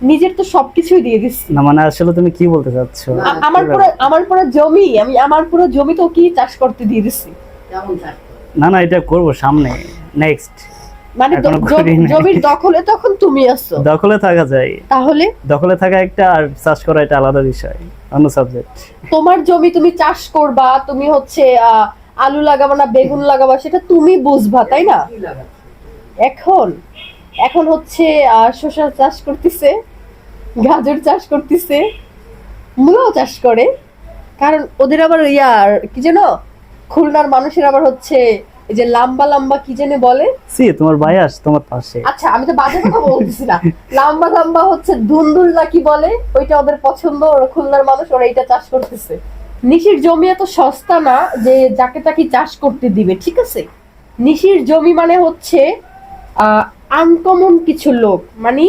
নিজের তো সবকিছুই দিয়ে দিস না মানে আসলে তুমি কি বলতে চাচ্ছ? আমার পুরো আমার পুরো জমি আমি আমার পুরো জমি তো কি চাষ করতে দিয়ে থাকতো না না এটা করব সামনে নেক্সট মানে। জমির দখলে তখন তুমি আসছো দখলে থাকা যায়। তাহলে? দখলে থাকা একটা আর চাষ করা এটা আলাদা বিষয় অন্য সাবজেক্ট তোমার জমি তুমি চাষ করবা তুমি হচ্ছে আহ, আলু লাগাবা না বেগুন লাগাবা সেটা তুমি বুঝবা তাই না? এখন? এখন হচ্ছে শসা চাষ করতেছে গাজর চাষ করতেছে মূলাও চাষ করে। কারণ ওদের আবার ইয়ার কি যেন খুলনার মানুষের আবার হচ্ছে এই যে লম্বা লম্বা কি যেন বলে? সি তোমার বায়াস তোমার পাশে। আচ্ছা আমি তো বাজে কথা বলতেছি না। লম্বা লম্বা হচ্ছে ধুন্দুল না কি বলে? ওইটা ওদের পছন্দ ওরা খুলনার মানুষ ওরা এটা চাষ করতেছে। নিশির জমি এত সস্তা না যে যাকে তাকে চাষ করতে দিবে ঠিক আছে? নিশির জমি মানে হচ্ছে আনকমন কিছু লোক মানে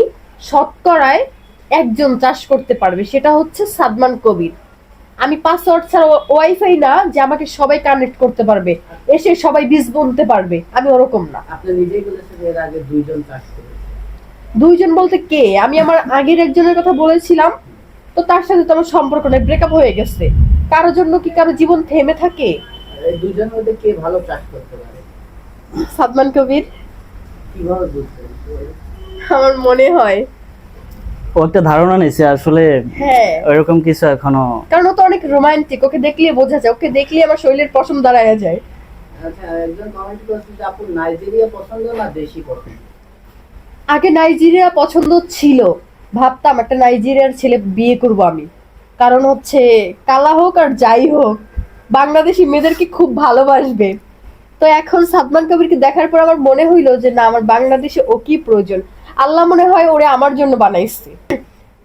শতকরায় একজন চাষ করতে পারবে সেটা হচ্ছে সাদমান কবির। আমি পাসওয়ার্ড ছাড়া ওয়াইফাই না যে আমাকে সবাই কানেক্ট করতে পারবে এসে সবাই বীজ বুনতে পারবে আমি ওরকম না। আপনি নিজেই বলেছেন এর আগে দুইজন চাষ দুইজন বলতে কে? আমি আমার আগের একজনের কথা বলেছিলাম তো তার সাথে তো আমার সম্পর্ক নেই ব্রেকআপ হয়ে গেছে। কারোর জন্য কি কারও জীবন থেমে থাকে? দুইজনের মধ্যে কে ভালো চাষ করতে পারে? সাদমান কবির? কীভাবে আমার মনে হয়। ও একটা ধারণা নিছে আসলে হ্যাঁ। ওইরকম কিছু এখনও কারণ ও তো অনেক রোমান্টিক ওকে দেখলে বোঝা যায় ওকে দেখলে আমার শরীরের পশম দাঁড়ায় যায়। আচ্ছা একজন কমেন্ট করেছে যে আপু নাইজেরিয়া পছন্দ না দেশি পছন্দ? আগে নাইজেরিয়া পছন্দ ছিল। ভাবতাম একটা নাইজেরিয়ার ছেলে বিয়ে করব আমি। কারণ হচ্ছে কালা হোক আর যাই হোক বাংলাদেশি মেয়েদেরকে খুব ভালোবাসবে। তো এখন সাদমান কবিরকে দেখার পর আমার মনে হইল যে না আমার বাংলাদেশে ও কি প্রয়োজন? আল্লাহ মনে হয় ওরে আমার জন্য বানাইছে।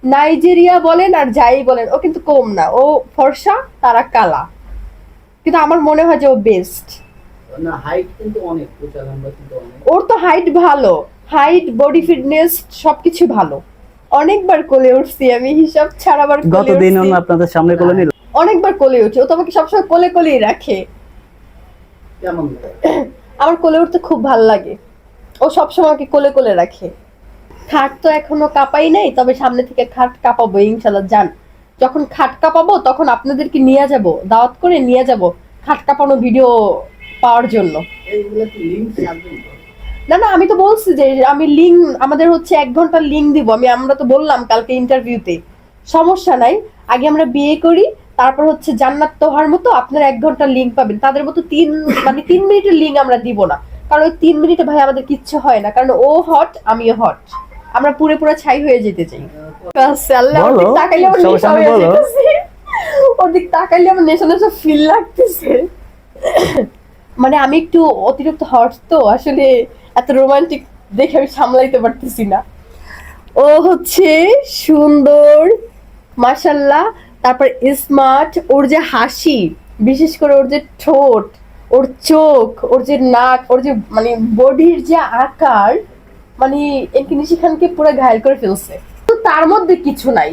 নাইজেরিয়া বলেন আর যাই বলেন ও কিন্তু কম না। ও ফর্সা তারা কালা। কিন্তু আমার মনে হয় যে ও বেস্ট না হাইট কিন্তু অনেক উঁচা লম্বা কিন্তু অনেক। ওর তো হাইট ভালো। হাইট বডি ফিটনেস সবকিছু ভালো। অনেকবার কোলে উঠছি আমি হিসাব ছাড়াবার কোলে গতদিন আপনাদের সামনে কোলে নিল। অনেকবার কোলে উঠে ও তো আমাকে সবসময় কোলে কোলেই রাখে। কেমন আমার কোলে উঠতে খুব ভালো লাগে। ও সবসময় আমাকে কোলে কোলে রাখে। খাট তো এখনও কাঁপাই নাই তবে সামনে থেকে খাট কাঁপাবো ইনশাল্লাহ যান যখন খাট কাঁপাবো তখন আপনাদেরকে নিয়ে যাব দাওয়াত করে নিয়ে যাব খাট কাঁপানো ভিডিও পাওয়ার জন্য? না না আমি তো বলছি যে আমি লিঙ্ক আমাদের হচ্ছে এক ঘণ্টার লিঙ্ক দিব। আমি আমরা তো বললাম কালকে ইন্টারভিউতে সমস্যা নাই। আগে আমরা বিয়ে করি তারপর হচ্ছে জান্নাত তোহার মতো আপনারা এক ঘণ্টার লিঙ্ক পাবেন। তাদের মতো তিন মানে তিন মিনিটের লিঙ্ক আমরা দিব না। কারণ ওই তিন মিনিটে ভাই আমাদের কিচ্ছু হয় না। কারণ ও হট আমিও হট আমরা পুরো পুরো ছাই হয়ে যেতে চাই। আল্লাহ, তাকাইলে আমার নেশা হয়ে যেতেছে। ওর দিক তাকাইলে আমার নেশা নেশা ফিল লাগতেছে। মানে আমি একটু অতিরিক্ত হট তো আসলে এত রোমান্টিক দেখে আমি সামলাইতে পারতেছি না। ও হচ্ছে সুন্দর মাশাল্লাহ তারপর স্মার্ট ওর যে হাসি, বিশেষ করে ওর যে ঠোঁট, ওর চোখ, ওর যে নাক, ওর যে মানে বডির যে আকার মানে এমকি নিশি খানকে পুরো ঘায়ল করে ফেলছে। তো তার মধ্যে কিছু নাই।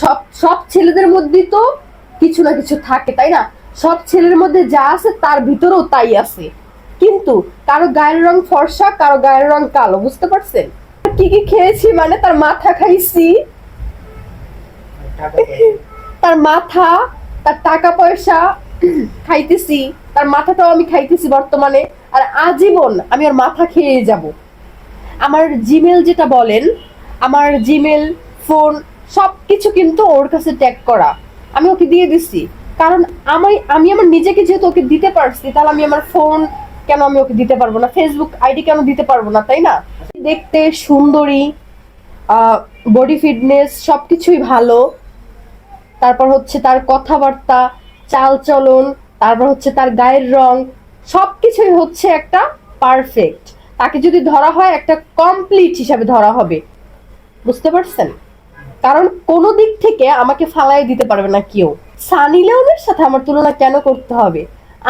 সব সব ছেলেদের মধ্যেই তো কিছু না কিছু থাকে, তাই না? সব ছেলের মধ্যে যা আছে তার ভিতরেও তাই আছে। কিন্তু কারও গায়ের রং ফর্সা, কারও গায়ের রং কালো, বুঝতে পারছেন? কি কি খেয়েছি মানে তার মাথা খাইছি। তার মাথা, তার টাকা পয়সা খাইতেছি, তার মাথাটাও আমি খাইতেছি বর্তমানে, আর আজীবন আমি ওর মাথা খেয়ে যাব। আমার জিমেল যেটা বলেন, আমার জিমেল ফোন সব কিছু কিন্তু ওর কাছে ট্যাগ করা। আমি ওকে দিয়ে দিচ্ছি কারণ আমি আমি আমার নিজেকে যেহেতু ওকে দিতে পারছি, তাহলে আমি আমার ফোন কেন আমি ওকে দিতে পারব না? ফেসবুক আইডি কেন দিতে পারব না, তাই না? দেখতে সুন্দরী বডি ফিটনেস সব কিছুই ভালো। তারপর হচ্ছে তার কথাবার্তা চাল চলন তারপর হচ্ছে তার গায়ের রং, সবকিছুই হচ্ছে একটা পারফেক্ট তাকে যদি ধরা হয়, একটা কমপ্লিট হিসাবে ধরা হবে। বুঝতে পারছেন? কারণ কোনো দিক থেকে আমাকে ফালাই দিতে পারবে না কেউ। সানি লিওনের সাথে আমার তুলনা কেন করতে হবে?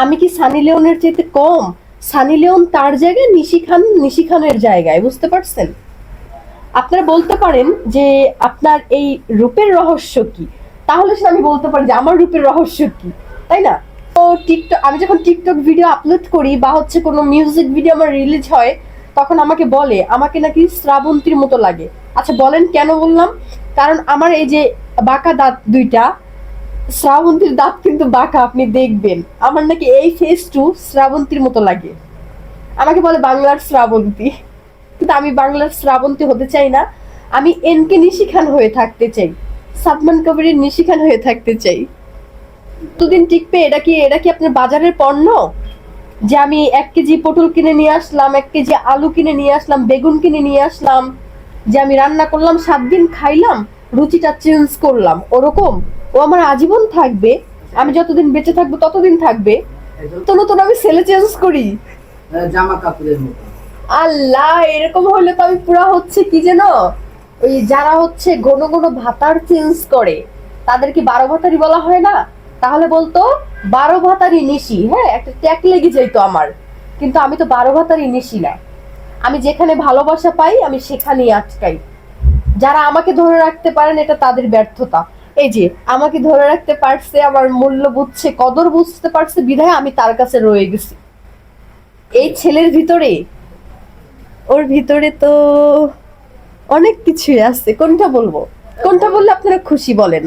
আমি কি সানি লিওনের চাইতে কম? সানি লিওন তার জায়গায় নিশি খান, নিশি খানের জায়গায়, বুঝতে পারছেন? আপনারা বলতে পারেন যে আপনার এই রূপের রহস্য কি? তাহলে সে আমি বলতে পারি যে আমার রূপের রহস্য কি, তাই না? তো টিকটক, আমি যখন টিকটক ভিডিও আপলোড করি বা হচ্ছে কোনো মিউজিক ভিডিও আমার রিলিজ হয়, তখন আমাকে বলে, আমাকে নাকি শ্রাবন্তীর মতো লাগে। আচ্ছা বলেন কেন বললাম? কারণ আমার এই যে বাঁকা দাঁত দুইটা, শ্রাবন্তীর দাঁত কিন্তু বাঁকা, আপনি দেখবেন। আমার নাকি এই ফেস টু শ্রাবন্তীর মতো লাগে। আমাকে বলে বাংলার শ্রাবন্তী। কিন্তু আমি বাংলার শ্রাবন্তী হতে চাই না। আমি এনকে নিশিখান হয়ে থাকতে চাই। সাদমান কবিরের নিশিখান হয়ে থাকতে চাই। দুদিন টিকবে এটা কি এটা কি আপনার বাজারের পণ্য? যে আমি এক কেজি পটল কিনে নিয়ে আসলাম এক কেজি আলু কিনে নিয়ে আসলাম বেগুন কিনে নিয়ে আসলাম যে আমি রান্না করলাম সাত দিন খাইলাম রুচিটা চেঞ্জ করলাম ওরকম? ও আমার আজীবন থাকবে আমি যতদিন বেঁচে থাকব ততদিন থাকবে তো নতুন আমি সেলে চেঞ্জ করি। আহ, জামা কাপড়ের মতো। আল্লাহ এরকম হলে তো আমি পুরা হচ্ছে কি যেন? ওই যারা হচ্ছে ঘন ঘন ভাতার চেঞ্জ করে তাদের কি বারো ভাতারি বলা হয় না? তাহলে বলতো, বারো ভাতারি নিশি হ্যাঁ? একটা ট্যাগ লেগে যাইতো আমার। কিন্তু আমি তো বারো ভাতারি নিশি না। আমি যেখানে ভালোবাসা পাই, আমি সেখানেই আটকাই। যারা আমাকে ধরে রাখতে পারেন, এটা তাদের ব্যর্থতা। এই যে, আমাকে ধরে রাখতে পারছে, আমার মূল্য বুঝছে, কদর বুঝতে পারছে, বিধায় আমি তার কাছে রয়ে গেছি। এই ছেলের ভিতরে, ওর ভিতরে তো অনেক কিছুই আছে। কোনটা বলব? কোনটা বললে আপনারা খুশি বলেন?